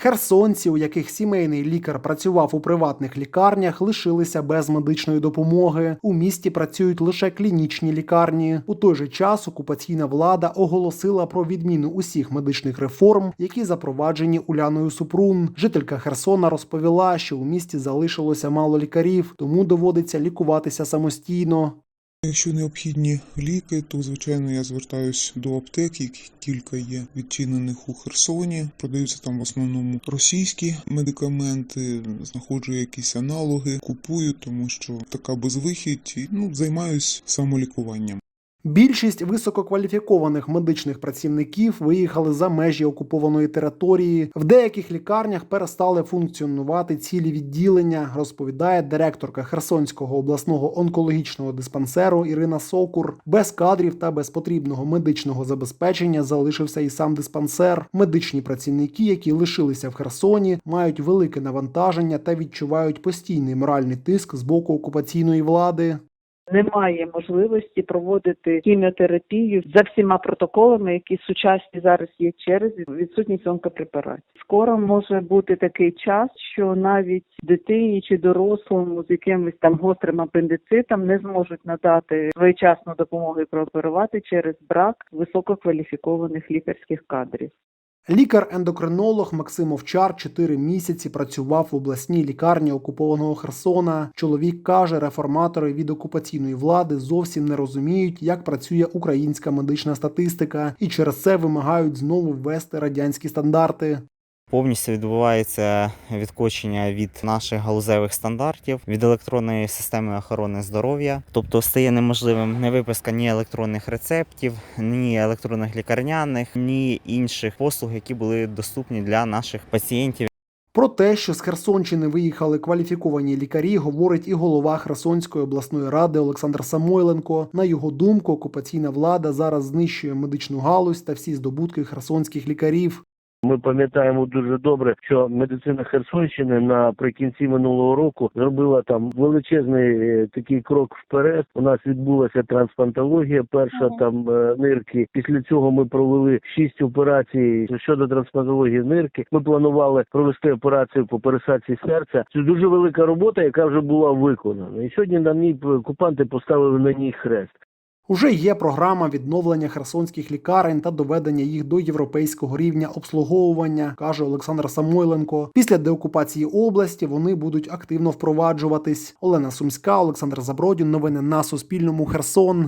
Херсонці, у яких сімейний лікар працював у приватних лікарнях, лишилися без медичної допомоги. У місті працюють лише клінічні лікарні. У той же час окупаційна влада оголосила про відміну усіх медичних реформ, які запроваджені Уляною Супрун. Жителька Херсона розповіла, що у місті залишилося мало лікарів, тому доводиться лікуватися самостійно. Якщо необхідні ліки, то звичайно я звертаюсь до аптек, які кілька є відчинених у Херсоні. Продаються там в основному російські медикаменти, знаходжу якісь аналоги, купую, тому що така безвихідь і ну займаюсь самолікуванням. Більшість висококваліфікованих медичних працівників виїхали за межі окупованої території. В деяких лікарнях перестали функціонувати цілі відділення, розповідає директорка Херсонського обласного онкологічного диспансеру Ірина Сокур. Без кадрів та без потрібного медичного забезпечення залишився і сам диспансер. Медичні працівники, які лишилися в Херсоні, мають велике навантаження та відчувають постійний моральний тиск з боку окупаційної влади. Немає можливості проводити хіміотерапію за всіма протоколами, які сучасні зараз є через відсутність онкопрепаратів. Скоро може бути такий час, що навіть дитині чи дорослому з якимось там гострим апендицитом не зможуть надати своєчасну допомогу і прооперувати через брак висококваліфікованих лікарських кадрів. Лікар-ендокринолог Максим Овчар чотири місяці працював в обласній лікарні окупованого Херсона. Чоловік каже, реформатори від окупаційної влади зовсім не розуміють, як працює українська медична статистика, і через це вимагають знову ввести радянські стандарти. Повністю відбувається відкочення від наших галузевих стандартів, від електронної системи охорони здоров'я. Тобто стає неможливим не виписка ні електронних рецептів, ні електронних лікарняних, ні інших послуг, які були доступні для наших пацієнтів. Про те, що з Херсонщини виїхали кваліфіковані лікарі, говорить і голова Херсонської обласної ради Олександр Самойленко. На його думку, окупаційна влада зараз знищує медичну галузь та всі здобутки херсонських лікарів. Ми пам'ятаємо дуже добре, що медицина Херсонщини наприкінці минулого року зробила там величезний е, такий крок вперед. У нас відбулася трансплантологія, перша там е, нирки. Після цього ми провели шість операцій щодо трансплантології нирки. Ми планували провести операцію по пересадці серця. Це дуже велика робота, яка вже була виконана. І сьогодні на ній окупанти поставили на ній хрест. Уже є програма відновлення херсонських лікарень та доведення їх до європейського рівня обслуговування, каже Олександр Самойленко. Після деокупації області вони будуть активно впроваджуватись. Олена Сумська, Олександр Забродін. Новини на Суспільному. Херсон.